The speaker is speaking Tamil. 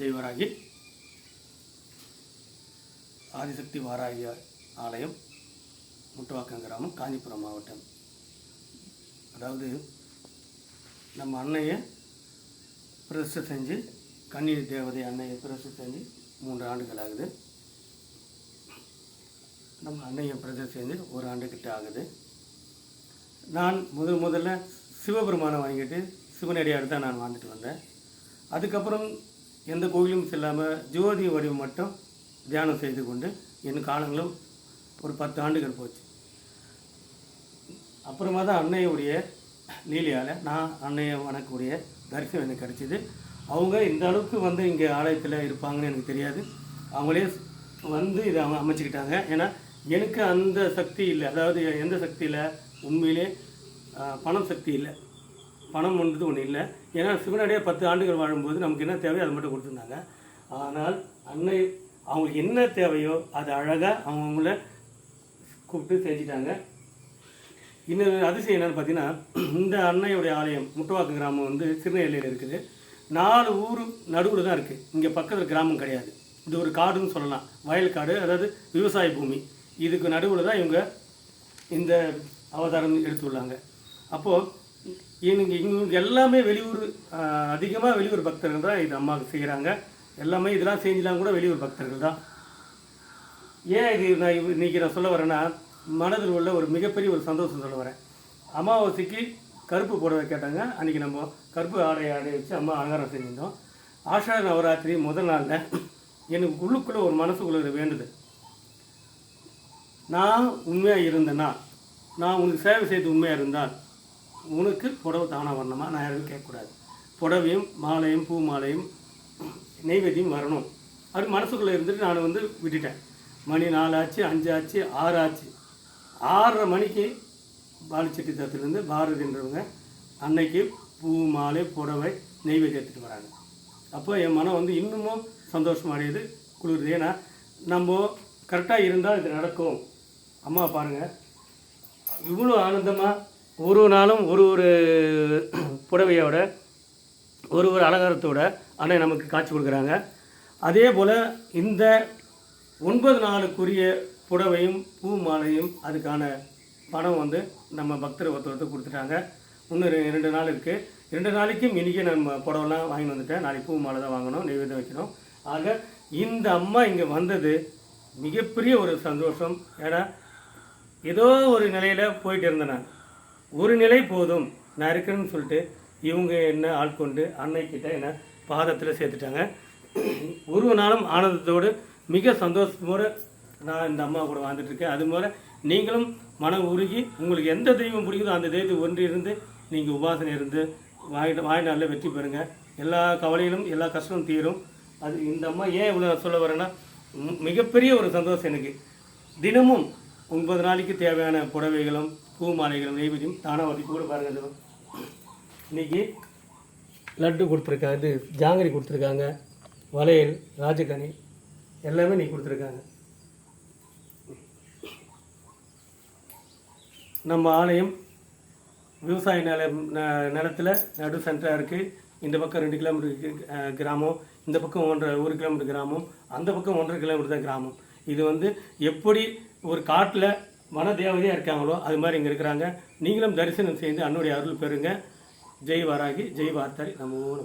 ஜெயவராகி. ஆதிசக்தி வாராகி ஆலயம் முட்டுவாக்கம் கிராமம் காஞ்சிபுரம் மாவட்டம். அதாவது நம்ம அன்னையை பிரதிஷ்டை செஞ்சு கண்ணீர் தேவதை அன்னையை பிரதிஷ்டை செஞ்சு மூன்று ஆண்டுகள் ஆகுது. நம்ம அன்னையை பிரதிஷ்டை செஞ்சு ஒரு ஆண்டுக்கிட்ட ஆகுது. நான் முதல் முதல்ல சிவபெருமானை வாங்கிட்டு சிவனடியார் தான் நான் வாழ்ந்துட்டு வந்தேன். அதுக்கப்புறம் எந்த கோயிலும் செல்லாமல் ஜோதி வடிவம் மட்டும் தியானம் செய்து கொண்டு என் காலங்களும் ஒரு பத்து ஆண்டுகள் போச்சு. அப்புறமா தான் அன்னையுடைய லீலியால் நான் அன்னையை வணக்கக்கூடிய தரிசனம் எனக்கு கிடைச்சிது. அவங்க இந்த அளவுக்கு வந்து இங்கே ஆலயத்தில் இருப்பாங்கன்னு எனக்கு தெரியாது. அவங்களே வந்து இதை அவங்க அமைச்சிக்கிட்டாங்க. ஏன்னா எனக்கு அந்த சக்தி இல்லை. அதாவது எந்த சக்தி இல்லை? உண்மையிலே பணம் சக்தி இல்லை. பணம் ஒன்றது ஒன்று இல்லை. ஏன்னா சிவனடியாக பத்து ஆண்டுகள் வாழும்போது நமக்கு என்ன தேவையோ அதை மட்டும் கொடுத்துருந்தாங்க. ஆனால் அன்னை அவங்களுக்கு என்ன தேவையோ அது அழகாக அவங்கவுங்கள கூப்பிட்டு செஞ்சிட்டாங்க. இன்னொரு அதிசயம் என்னென்னு பார்த்தீங்கன்னா இந்த அன்னையுடைய ஆலயம் முட்டுவாக்கு கிராமம் வந்து திருநெல்வேலியில் இருக்குது. நாலு ஊர் நடுவில் தான் இருக்குது இங்கே பக்கத்தில் கிராமம் கிடையாது. இது ஒரு காடுன்னு சொல்லலாம். வயல் காடு அதாவது விவசாய பூமி. இதுக்கு நடுவில் தான் இவங்க இந்த அவதாரம் எடுத்துள்ளாங்க அப்போது இவங்க இவங்க எல்லாமே வெளியூர் அதிகமாக வெளியூர் பக்தர்கள் தான் இது அம்மாவுக்கு செய்கிறாங்க எல்லாமே இதெல்லாம் செஞ்சுலாம் கூட வெளியூர் பக்தர்கள் தான். ஏன் இது நான் இவ்- இன்னைக்கு நான் சொல்ல வரேன்னா மனதில் உள்ள ஒரு மிகப்பெரிய ஒரு சந்தோஷம் சொல்ல வரேன். அமாவாசைக்கு கருப்பு புடவை கேட்டாங்க. அன்றைக்கி நம்ம கருப்பு ஆடை ஆடை வச்சு அம்மா அலங்காரம் செஞ்சிருந்தோம். ஆஷாட நவராத்திரி முதல் நாளில் எனக்கு உள்ளுக்குள்ளே ஒரு மனசுக்குள்ள வேண்டுது. நான் உண்மையாக இருந்தேன்னா நான் உனக்கு சேவை செய்து உண்மையாக இருந்தால் உனக்கு புடவை தானாக வரணுமா? நான் யாரும் கேட்கக்கூடாது. புடவையும் மாலையும் பூ மாலையும் நெய்வேத்தியம் வரணும். அது மனசுக்குள்ளே இருந்துட்டு நான் வந்து விட்டுட்டேன். மணி நாலு ஆச்சு அஞ்சு ஆச்சு ஆறு ஆச்சு ஆறரை மணிக்கு பாலிச்செட்டி தத்துலேருந்து பாரதின்றவங்க அன்னைக்கு பூ மாலை புடவை நெய்வேத்தியம் எடுத்துகிட்டு வராங்க. அப்போ என் மனம் வந்து இன்னமும் சந்தோஷம் குளிருது. ஏன்னா நம்ம கரெக்டாக இருந்தால் இது நடக்கும். அம்மா பாருங்கள் இவ்வளோ ஆனந்தமாக ஒரு நாளும் ஒரு ஒரு புடவையோட ஒரு ஒரு அலங்காரத்தோட அண்ணன் நமக்கு காட்சி கொடுக்குறாங்க. அதே போல் இந்த ஒன்பது நாளுக்குரிய புடவையும் பூ மாலையும் அதுக்கான பணம் வந்து நம்ம பக்தர் ஒருத்தருக்கு கொடுத்துட்டாங்க. இன்னும் ரெ- ரெண்டு நாள் இருக்குது ரெண்டு நாளைக்கும் இன்றைக்கி நம்ம புடவைலாம் வாங்கி வந்துட்டேன். நாளைக்கு பூ மாலை தான் வாங்கணும் நெய்வேத்தியம் வைக்கணும். ஆக இந்த அம்மா இங்கே வந்தது மிகப்பெரிய ஒரு சந்தோஷம். ஏன்னா ஏதோ ஒரு நிலையில் போயிட்டு இருந்தேன் நான். ஒரு நிலை போதும் நான் இருக்கிறேன்னு சொல்லிட்டு இவங்க என்ன ஆட்கொண்டு அன்னைக்கிட்ட என்ன பாதத்தில் சேர்த்துட்டாங்க. ஒரு நாளும் ஆனந்தத்தோடு மிக சந்தோஷத்தோடு நான் இந்த அம்மா கூட வாழ்ந்துட்டுருக்கேன் அது மாதிரி நீங்களும் மனம் உருகி உங்களுக்கு எந்த தெய்வம் பிடிக்குதோ அந்த தெய்வத்தை ஒன்று இருந்து நீங்கள் உபாசனை இருந்து வாய் வாய்நாளில் வெற்றி பெறுங்க. எல்லா கவலையிலும் எல்லா கஷ்டமும் தீரும். அது இந்த அம்மா ஏன் இவ்வளோ சொல்ல வரேன்னா மிகப்பெரிய ஒரு சந்தோஷம் எனக்கு. தினமும் ஒன்பது நாளைக்கு தேவையான புடவைகளும் பூ மாலைகளும் நெய்வேதியும் தானாக வதி கூட பாருங்க இன்னைக்கு லட்டு கொடுத்துருக்காங்க இது ஜாங்கிரி கொடுத்துருக்காங்க வளையல் ராஜகனி எல்லாமே நீ கொடுத்துருக்காங்க. நம்ம ஆலயம் விவசாய நில ந- நடு சென்டராக இருக்குது இந்த பக்கம் ரெண்டு கிலோமீட்டர் கிராமம். இந்த பக்கம் ஒன்றரை ஒரு கிலோமீட்டர் கிராமம். அந்த பக்கம் ஒன்றரை கிலோமீட்டர் தான் கிராமம். இது வந்து எப்படி ஒரு காட்டில் வன தேவதையாக இருக்காங்களோ அது மாதிரி இங்கே இருக்கிறாங்க. நீங்களும் தரிசனம் செய்து அன்னுடைய அருள் பெறுங்க. ஜெய் வாராகி ஜெய் வார்த்தாரி நம்ம ஊர்